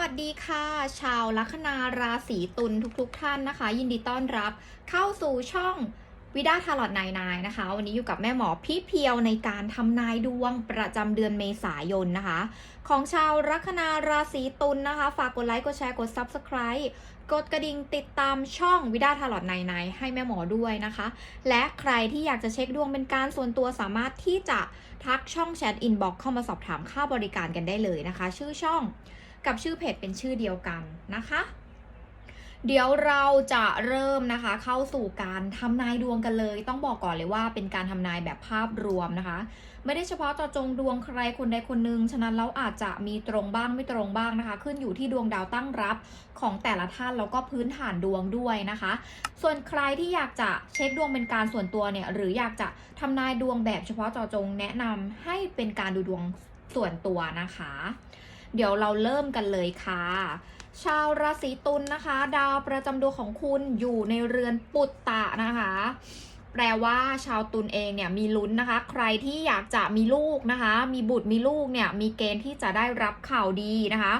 วัสดีค่ะ ชาวลัคนาราศีตุลทุกๆทท่านนะคะ ยินดีต้อนรับเข้าสู่ช่องวิดาทาร์ลอตนายนายนะคะ วันนี้อยู่กับแม่หมอพี่เพียวในการทำนายดวงประจำเดือนเมษายนนะคะ ของชาวลัคนาราศีตุลนะคะ ฝากกดไลค์กดแชร์กด Subscribe กดกระดิ่งติดตามช่องวิดาทาร์ลอตนายนายให้แม่หมอด้วยนะคะ และใครที่อยากจะเช็คดวงเป็นการส่วนตัวสามารถที่จะทักช่องแชทอินบ็อกเข้ามาสอบถามค่าบริการกันได้เลยนะคะ ชื่อช่อง กับชื่อเพจเป็นชื่อเดียวกันนะคะ เดี๋ยวเราจะเริ่มนะคะ เข้าสู่การทำนายดวงกันเลย ต้องบอกก่อนเลยว่าเป็นการทำนายแบบภาพรวมนะคะ ไม่ได้เฉพาะเจาะจงดวงใครคนใดคนหนึ่งฉะนั้นเราอาจจะมีตรงบ้างไม่ตรงบ้างนะคะ ขึ้นอยู่ที่ดวงดาวตั้งรับของแต่ละท่านแล้วก็พื้นฐานดวงด้วยนะคะ ส่วนใครที่อยากจะเช็คดวงเป็นการส่วนตัวเนี่ยหรืออยากจะทำนายดวงแบบเฉพาะเจาะจงแนะนำให้เป็นการดูดวงส่วนตัวนะคะ เดี๋ยวเราเริ่มกันเลยค่ะ ชาวราศีตุลนะคะ ดาวประจำดวงของคุณอยู่ในเรือนปุตตะนะคะ แปลว่าชาวตุลเองเนี่ยมีลุ้นนะคะ ใครที่อยากจะมีลูกนะคะ มีบุตรมีลูกเนี่ยมีเกณฑ์ที่จะได้รับข่าวดีนะคะ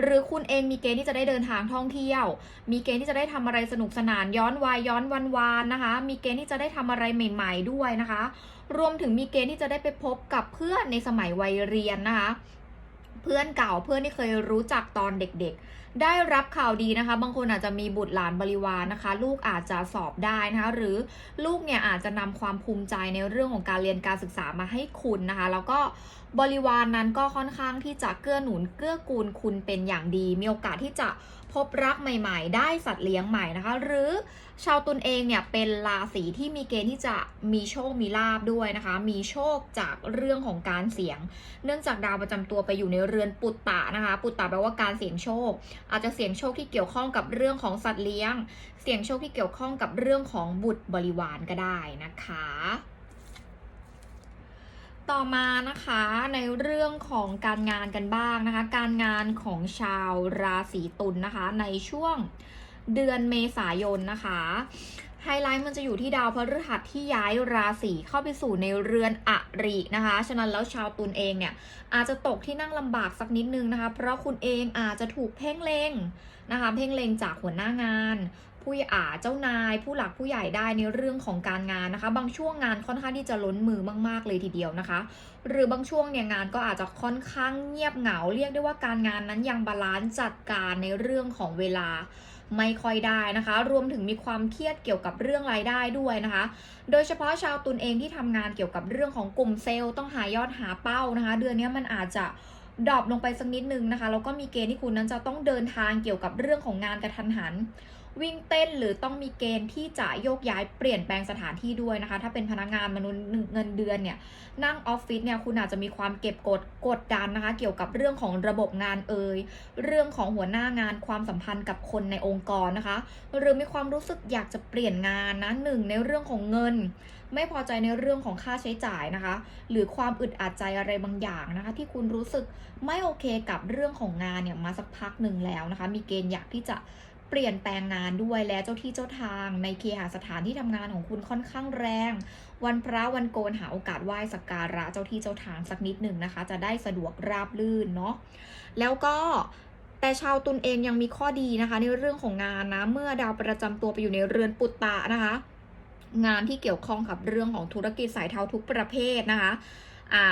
หรือคุณเองมีเกณฑ์ที่จะได้เดินทางท่องเที่ยว มีเกณฑ์ที่จะได้ทำอะไรสนุกสนานย้อนวายย้อนวันวานนะคะ มีเกณฑ์ที่จะได้ทำอะไรใหม่ ๆ ด้วยนะคะ รวมถึงมีเกณฑ์ที่จะได้ไปพบกับเพื่อนในสมัยวัยเรียนนะคะ เพื่อนเก่าเพื่อนที่เคยรู้จักตอนเด็กๆ ได้รับข่าวดีนะคะ บางคนอาจจะมีบุตรหลานบริวารนะคะ ลูกอาจจะสอบได้นะคะ หรือลูกเนี่ยอาจจะนำความภูมิใจในเรื่องของการเรียนการศึกษามาให้คุณนะคะ แล้วก็ บริวารนนั้นก็ค่อนข้างที่จะเกื้อหนุนเกื้อกูลคุณเป็นอย่างดี มีโอกาสที่จะพบรักใหม่ ๆ ได้สัตว์เลี้ยงใหม่นะคะ หรือชาวตุลเองเนี่ยเป็นราศีที่มีเกณฑ์ที่จะมีโชคมีลาบด้วยนะคะ มีโชคจากเรื่องของการเสี่ยง เนื่องจากดาวประจำตัวไปอยู่ในเรือนปุตตะนะคะ ปุตตะแปลว่าการเสี่ยงโชค อาจจะเสี่ยงโชคที่เกี่ยวข้องกับเรื่องของสัตว์เลี้ยง เสี่ยงโชคที่เกี่ยวข้องกับเรื่องของบุตรบริวารก็ได้นะคะ ต่อมานะคะในเรื่องของการงานกันบ้างนะคะ การงานของชาวราศีตุลนะคะ ในช่วงเดือนเมษายนนะคะไฮไลท์มันจะอยู่ที่ดาวพฤหัสที่ย้ายราศีเข้าไปสู่ในเรือนอรินะคะ ฉะนั้นแล้วชาวตุลเองเนี่ยอาจจะตกที่นั่งลำบากสักนิดนึงนะคะ เพราะคุณเองอาจจะถูกเพ่งเลงนะคะ เพ่งเลงจากหัวหน้างาน ผู้อาเจ้านายผู้หลักผู้ใหญ่ได้ในเรื่องของการงานนะคะ บางช่วงงานค่อนข้างที่จะล้นมือมาก ๆ เลยทีเดียวนะคะ หรือบางช่วงเนี่ยงานก็อาจจะค่อนข้างเงียบเหงา เรียกได้ว่าการงานนั้นยังบาลานซ์จัดการในเรื่องของเวลาไม่ค่อยได้นะคะ รวมถึงมีความเครียดเกี่ยวกับเรื่องรายได้ด้วยนะคะ โดยเฉพาะชาวตุลเองที่ทำงานเกี่ยวกับเรื่องของกลุ่มเซลล์ต้องหายอดหาเป้านะคะ เดือนนี้มันอาจจะดรอปลงไปสักนิดนึงนะคะแล้วก็มีเกณฑ์ที่คุณนั้นจะต้องเดินทางเกี่ยวกับเรื่องของงานกระทันหัน วิ่งเต้นหรือต้องมีเกณฑ์ที่จะโยกย้ายเปลี่ยนแปลงสถานที่ด้วยนะคะ ถ้าเป็นพนักงานมนุษย์เงินเดือนเนี่ยนั่งออฟฟิศเนี่ยคุณอาจจะมีความเก็บกดกดดันนะคะ เกี่ยวกับเรื่องของระบบงานเอ่ยเรื่องของหัวหน้างานความสัมพันธ์กับคนในองค์กรนะคะ หรือมีความรู้สึกอยากจะเปลี่ยนงานนะหนึ่งในเรื่องของเงิน ไม่พอใจในเรื่องของค่าใช้จ่ายนะคะ หรือความอึดอัดใจอะไรบางอย่างนะคะ ที่คุณรู้สึกไม่โอเคกับเรื่องของงานเนี่ยมาสักพักหนึ่งแล้วนะคะ มีเกณฑ์อยากที่จะ เปลี่ยนแปลงงานด้วยและเจ้าที่เจ้าทางในเคหสถานที่ทำงานของคุณค่อนข้างแรง วันพระวันโกนหาโอกาสไหว้สักการะเจ้าที่เจ้าทางสักนิดหนึ่งนะคะ จะได้สะดวกราบลื่นเนาะแล้วก็แต่ชาวตุลเองยังมีข้อดีนะคะ ในเรื่องของงานนะเมื่อดาวประจำตัวไปอยู่ในเรือนปุตตะนะคะ งานที่เกี่ยวข้องกับเรื่องของธุรกิจสายเทาทุกประเภทนะคะ อ่า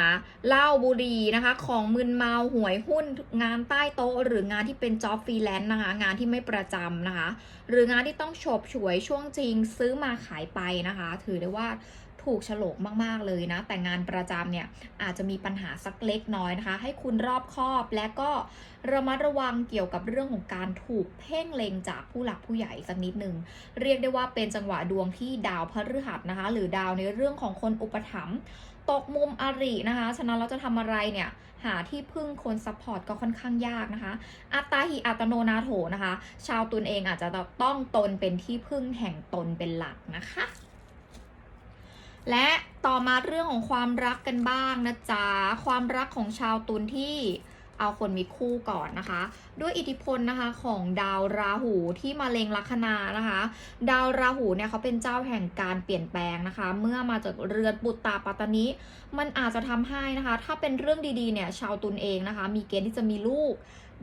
เหล้าบุหรี่นะคะ ของมึนเมาหวยหุ้นงานใต้โต๊ะ หรืองานที่เป็นจ็อบฟรีแลนซ์นะคะ งานที่ไม่ประจำนะคะ หรืองานที่ต้องฉบฉวยช่วงจริงซื้อมาขายไปนะคะ ถือได้ว่าถูกฉลกมาก ๆ เลยนะ แต่งานประจำเนี่ย อาจจะมีปัญหาสักเล็กน้อยนะคะ ให้คุณรอบคอบและก็ระมัดระวังเกี่ยวกับเรื่องของการถูกเพ่งเล็งจากผู้หลักผู้ใหญ่สักนิดหนึ่งเรียกได้ว่าเป็นจังหวะดวงที่ดาวพฤหัสนะคะ หรือดาวในเรื่องของคนอุปถัมภ์ ตกมุมอรินะคะ ฉะนั้นเราจะทำอะไรเนี่ย หาที่พึ่งคนซัพพอร์ตก็ค่อนข้างยากนะคะ อัตตาหิอัตโนนาโถนะคะ ชาวตุลเองอาจจะต้องตนเป็นที่พึ่งแห่งตนเป็นหลักนะคะ และต่อมาเรื่องของความรักกันบ้างนะจ๊ะ ความรักของชาวตุลที่ เอาคนมีคู่ก่อนนะคะ ด้วยอิทธิพลนะคะของดาวราหูที่มาเลงลัคนานะคะ ดาวราหูเนี่ยเขาเป็นเจ้าแห่งการเปลี่ยนแปลงนะคะ เมื่อมาจากเรือนปุตตาปัตตนิมันอาจจะทำให้นะคะ ถ้าเป็นเรื่องดีๆเนี่ยชาวตุลเองนะคะ มีเกณฑ์ที่จะมีลูก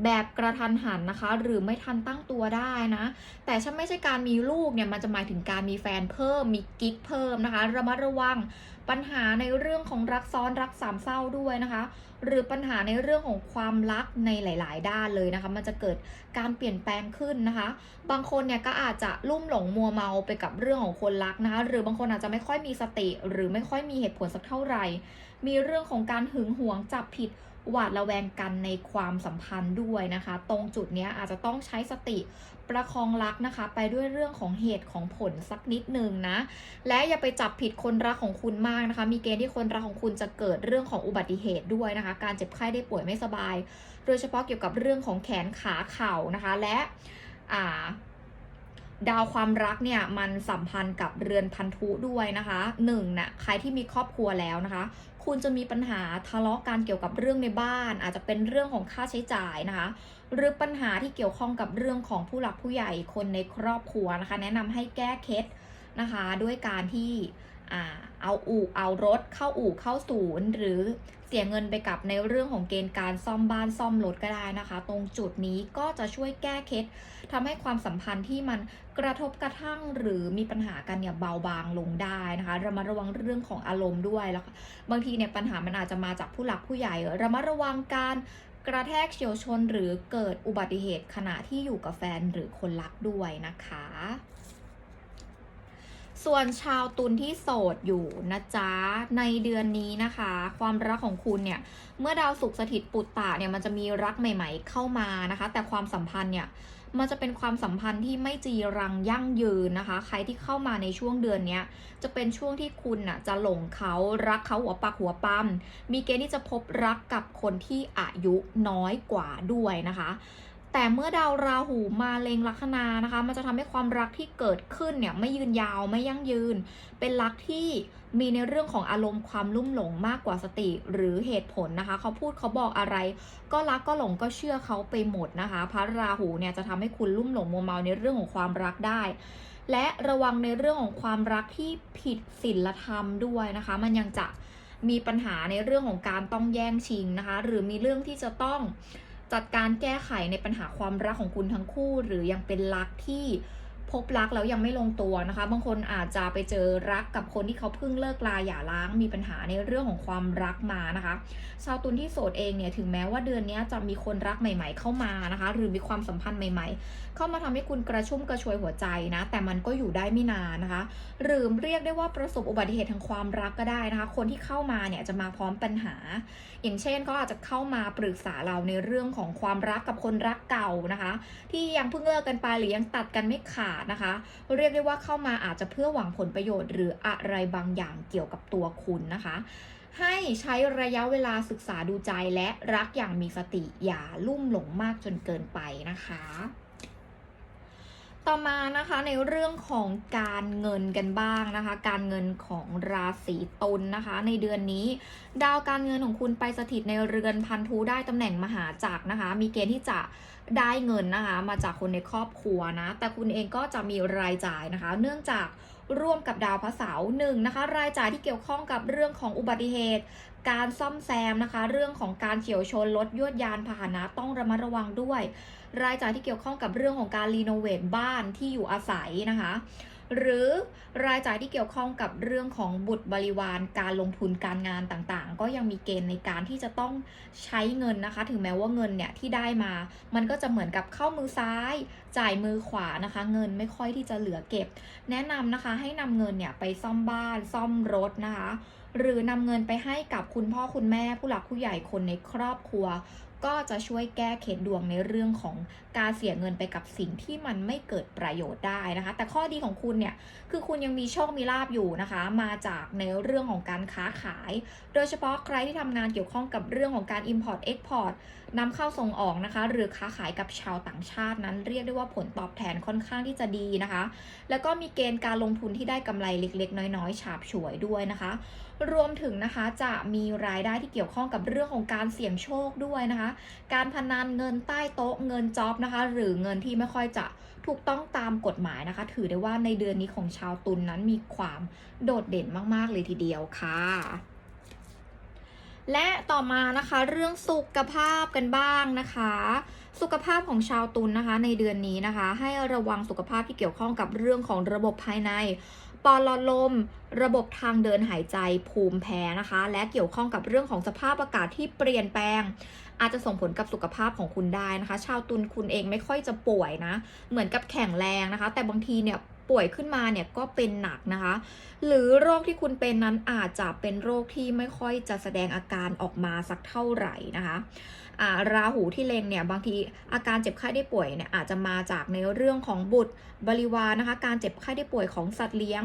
แบบกระทันหันนะคะ หรือไม่ทันตั้งตัวได้นะ แต่ถ้าไม่ใช่การมีลูกเนี่ยมันจะหมายถึงการมีแฟนเพิ่มมีกิ๊กเพิ่มนะคะระมัดระวังปัญหาในเรื่องของรักซ้อนรักสามเศร้าด้วยนะคะ หรือปัญหาในเรื่องของความรักในหลาย ๆ ด้านเลยนะคะ มันจะเกิดการเปลี่ยนแปลงขึ้นนะคะ บางคนเนี่ยก็อาจจะลุ่มหลงมัวเมาไปกับเรื่องของคนรักนะคะ หรือบางคนอาจจะไม่ค่อยมีสติ หรือไม่ค่อยมีเหตุผลสักเท่าไหร่ มีเรื่องของการหึงหวงจับผิด หวาดระแวงกันในความสัมพันธ์ด้วยนะคะ ตรงจุดนี้อาจจะต้องใช้สติประคองรักนะคะ ไปด้วยเรื่องของเหตุของผลสักนิดหนึ่งนะ และอย่าไปจับผิดคนรักของคุณมากนะคะ มีเกณฑ์ที่คนรักของคุณจะเกิดเรื่องของอุบัติเหตุด้วยนะคะ การเจ็บไข้ได้ป่วยไม่สบาย โดยเฉพาะเกี่ยวกับเรื่องของแขนขาเข่านะคะ และอ่า ดาวความรักเนี่ยมันสัมพันธ์กับเรือนพันธุด้วยนะคะหนึ่งน่ะใครที่มีครอบครัวแล้วนะคะ คุณจะมีปัญหาทะเลาะกันเกี่ยวกับเรื่องในบ้าน อาจจะเป็นเรื่องของค่าใช้จ่ายนะคะ หรือปัญหาที่เกี่ยวข้องกับเรื่องของผู้หลักผู้ใหญ่คนในครอบครัวนะคะ แนะนำให้แก้เคล็ดนะคะ ด้วยการที่ เอาอู่เอารถเข้าอู่เข้าศูนย์หรือเสียเงินไปกับในเรื่องของเกณฑ์การซ่อมบ้านซ่อมรถก็ได้นะคะ ตรงจุดนี้ก็จะช่วยแก้เคล็ดทำให้ความสัมพันธ์ที่มันกระทบกระทั่งหรือมีปัญหากันเนี่ยเบาบางลงได้นะคะระมัดระวังเรื่องของอารมณ์ด้วยแล้วบางทีเนี่ยปัญหามันอาจจะมาจากผู้หลักผู้ใหญ่ระมัดระวังการกระแทกเฉียวชนหรือเกิดอุบัติเหตุขณะที่อยู่กับแฟนหรือคนรักด้วยนะคะ ส่วนชาวตุลที่โสดอยู่นะจ๊ะ ในเดือนนี้นะคะ ความรักของคุณเนี่ย เมื่อดาวศุกร์สถิตปุตตะเนี่ยมันจะมีรักใหม่ ๆ เข้ามานะคะ แต่ความสัมพันธ์เนี่ยมันจะเป็นความสัมพันธ์ที่ไม่จีรังยั่งยืนนะคะ ใครที่เข้ามาในช่วงเดือนนี้จะเป็นช่วงที่คุณน่ะจะหลงเขารักเขาหัวปักหัวปั๊มมีเกณฑ์ที่จะพบรักกับคนที่อายุน้อยกว่าด้วยนะคะ แต่เมื่อดาวราหูมาเลงลัคนานะคะ มันจะทำให้ความรักที่เกิดขึ้นเนี่ยไม่ยืนยาวไม่ยั่งยืน เป็นรักที่มีในเรื่องของอารมณ์ความลุ่มหลงมากกว่าสติหรือเหตุผลนะคะ เขาพูดเขาบอกอะไร ก็รักก็หลงก็เชื่อเขาไปหมดนะคะ พระราหูเนี่ยจะทำให้คุณลุ่มหลงมัวเมาในเรื่องของความรักได้ และระวังในเรื่องของความรักที่ผิดศีลธรรมด้วยนะคะ มันยังจะมีปัญหาในเรื่องของการต้องแย่งชิงนะคะ หรือมีเรื่องที่จะต้อง จัดการแก้ไขในปัญหาความรักของคุณทั้งคู่ หรือยังเป็นรักที่ พบรักแล้วยังไม่ลงตัวนะคะ บางคนอาจจะไปเจอรักกับคนที่เขาเพิ่งเลิกลาหย่าร้างมีปัญหาในเรื่องของความรักมานะคะ ชาวตุลที่โสดเองเนี่ยถึงแม้ว่าเดือนนี้จะมีคนรักใหม่ ๆ เข้ามานะคะ หรือมีความสัมพันธ์ใหม่ ๆ เข้ามาทำให้คุณกระชุ่มกระชวยหัวใจนะ แต่มันก็อยู่ได้ไม่นานนะคะ หรือเรียกได้ว่าประสบอุบัติเหตุทางความรักก็ได้นะคะ คนที่เข้ามาเนี่ยจะมาพร้อมปัญหา อย่างเช่นเขาอาจจะเข้ามาปรึกษาเราในเรื่องของความรักกับคนรักเก่านะคะ ที่ยังเพิ่งเลิกกันไปหรือยังตัดกันไม่ขาดนะคะ เรียกได้ว่าเข้ามาอาจจะเพื่อหวังผลประโยชน์ หรืออะไรบางอย่างเกี่ยวกับตัวคุณนะคะ ให้ใช้ระยะเวลาศึกษาดูใจและรักอย่างมีสติอย่าลุ่มหลงมากจนเกินไปนะคะ ต่อมานะคะในเรื่องของการเงินกันบ้างนะคะ การเงินของราศีตุลนะคะ ในเดือนนี้ ดาวการเงินของคุณไปสถิตในเรือนพันธุได้ตำแหน่งมหาจักรนะคะ มีเกณฑ์ที่จะได้เงินนะคะ มาจากคนในครอบครัวนะ แต่คุณเองก็จะมีรายจ่ายนะคะ เนื่องจาก ร่วมกับดาวพระเสาร์หนึ่งนะคะ รายจ่ายที่เกี่ยวข้องกับเรื่องของอุบัติเหตุ การซ่อมแซมนะคะ เรื่องของการเฉียวชนรถยวดยานพาหนะต้องระมัดระวังด้วย รายจ่ายที่เกี่ยวข้องกับเรื่องของการรีโนเวทบ้านที่อยู่อาศัยนะคะ หรือรายจ่ายที่เกี่ยวข้องกับเรื่องของบุตรบริวารการลงทุนการงานต่างๆ ก็ยังมีเกณฑ์ในการที่จะต้องใช้เงินนะคะ ถึงแม้ว่าเงินเนี่ยที่ได้มา มันก็จะเหมือนกับเข้ามือซ้าย จ่ายมือขวานะคะ เงินไม่ค่อยที่จะเหลือเก็บ แนะนำนะคะให้นำเงินเนี่ยไปซ่อมบ้านซ่อมรถนะคะ หรือนำเงินไปให้กับคุณพ่อคุณแม่ผู้หลักผู้ใหญ่คนในครอบครัว ก็จะช่วยแก้เคล็ดดวงในเรื่องของการเสียเงินไปกับสิ่งที่มันไม่เกิดประโยชน์ได้นะคะ แต่ข้อดีของคุณเนี่ยคือคุณยังมีโชคมีลาบอยู่นะคะ มาจากในเรื่องของการค้าขาย โดยเฉพาะใครที่ทำงานเกี่ยวข้องกับเรื่องของการ Import Export นำเข้าส่งออกนะคะ หรือค้าขายกับชาวต่างชาตินั้น เรียกได้ว่าผลตอบแทนค่อนข้างที่จะดีนะคะ แล้วก็มีเกณฑ์การลงทุนที่ได้กำไรเล็ก ๆ น้อยๆ ฉาบฉวยด้วยนะคะ รวมถึงนะคะจะมีรายได้ที่เกี่ยวข้องกับเรื่องของการเสี่ยงโชคด้วยนะคะ การพนันเงินใต้โต๊ะเงินจ็อบนะคะ หรือเงินที่ไม่ค่อยจะถูกต้องตามกฎหมายนะคะ ถือได้ว่าในเดือนนี้ของชาวตุลนนั้นมีความโดดเด่นมาก ๆ เลยทีเดียวค่ะและต่อมานะคะเรื่องสุขภาพกันบ้างนะคะ สุขภาพของชาวตุลนนะคะ ในเดือนนี้นะคะ ให้ระวังสุขภาพที่เกี่ยวข้องกับเรื่องของระบบภายใน ปอลลม ระบบทางเดินหายใจภูมิแพ้นะคะ และเกี่ยวข้องกับเรื่องของสภาพอากาศที่เปลี่ยนแปลง อาจจะส่งผลกับสุขภาพของคุณได้นะคะ ชาวตุลคุณเองไม่ค่อยจะป่วยนะ เหมือนกับแข็งแรงนะคะ แต่บางทีเนี่ยป่วยขึ้นมาเนี่ยก็เป็นหนักนะคะ หรือโรคที่คุณเป็นนั้นอาจจะเป็นโรคที่ไม่ค่อยจะแสดงอาการออกมาสักเท่าไหร่นะคะ ราหูที่เล็งเนี่ยบางทีอาการเจ็บไข้ได้ป่วยเนี่ยอาจจะมาจากในเรื่องของบุตรบริวารนะคะ การเจ็บไข้ได้ป่วยของสัตว์เลี้ยง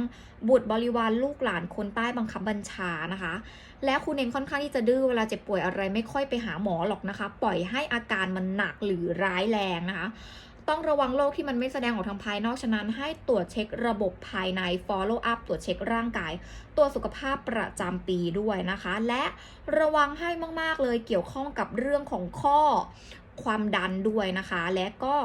บุตรบริวารลูกหลานคนใต้บังคับบัญชานะคะ แล้วคุณเองค่อนข้างที่จะดื้อเวลาเจ็บป่วยอะไรไม่ค่อยไปหาหมอหรอกนะคะ ปล่อยให้อาการมันหนักหรือร้ายแรงนะคะ ต้องระวังโรคที่มันไม่แสดงออกทางภายนอกฉะนั้น ให้ตรวจเช็คระบบภายใน follow up ตรวจเช็คร่างกายตัวสุขภาพประจำปีด้วยนะคะ และระวังให้มาก ๆ เลยเกี่ยวข้องกับเรื่องของข้อความดันด้วยนะคะ และก็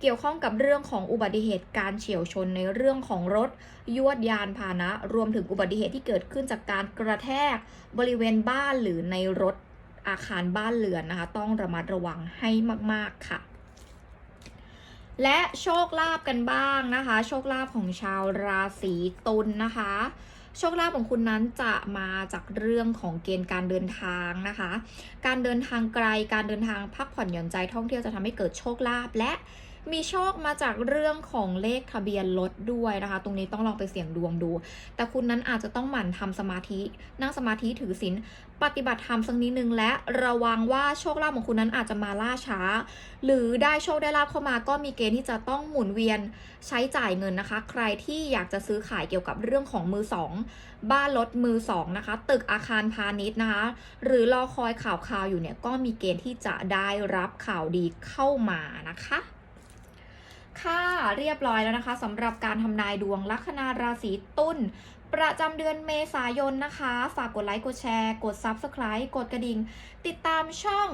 เกี่ยวข้องกับเรื่องของอุบัติเหตุการเฉียวชนในเรื่องของรถยวดยานพาหนะ รวมถึงอุบัติเหตุที่เกิดขึ้นจากการกระแทกบริเวณบ้านหรือในรถอาคารบ้านเรือนนะคะ ต้องระมัดระวังให้มาก ๆ ค่ะ และโชคลาภกันบ้างนะคะ โชคลาภของชาวราศีตุลนะคะ โชคลาภของคุณนั้นจะมาจากเรื่องของเกณฑ์การเดินทางนะคะ การเดินทางไกลการเดินทางพักผ่อนหย่อนใจท่องเที่ยวจะทำให้เกิดโชคลาภและ มีโชคมาจากเรื่องของเลขทะเบียนรถด้วยนะคะ ตรงนี้ต้องลองไปเสี่ยงดวงดู แต่คุณนั้นอาจจะต้องหมั่นทำสมาธิ นั่งสมาธิถือศีลปฏิบัติธรรมสักนิดนึงและระวังว่าโชคลาภของคุณนั้นอาจจะมาล่าช้า หรือได้โชคได้ลาภเข้ามาก็มีเกณฑ์ที่จะต้องหมุนเวียนใช้จ่ายเงินนะคะ ใครที่อยากจะซื้อขายเกี่ยวกับเรื่องของมือสองบ้านรถมือสองนะคะ ตึกอาคารพาณิชย์นะคะ หรือรอคอยข่าวข่าวอยู่เนี่ยก็มีเกณฑ์ที่จะได้รับข่าวดีเข้ามานะคะ ค่ะ เรียบร้อยแล้วนะคะสำหรับการทำนายดวงลัคนาราศีตุล ประจำเดือนเมษายนนะคะ ฝากกดไลค์กดแชร์ กด Subscribe กดกระดิ่ง ติดตามช่อง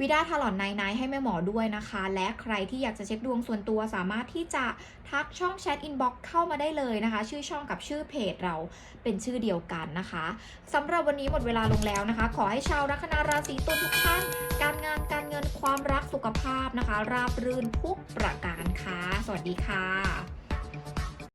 วิดาทาลอนไนไนให้แม่หมอด้วยนะคะ และใครที่อยากจะเช็คดวงส่วนตัวสามารถที่จะทักช่องแชทอินบ็อกเข้ามาได้เลยนะคะ ชื่อช่องกับชื่อเพจเราเป็นชื่อเดียวกันนะคะสำหรับวันนี้หมดเวลาลงแล้วนะคะ ขอให้ชาวลัคนาราศีตุลทุกท่าน การงานการเงินความรักสุขภาพนะคะ ราบรื่นทุกประการค่ะ สวัสดีค่ะ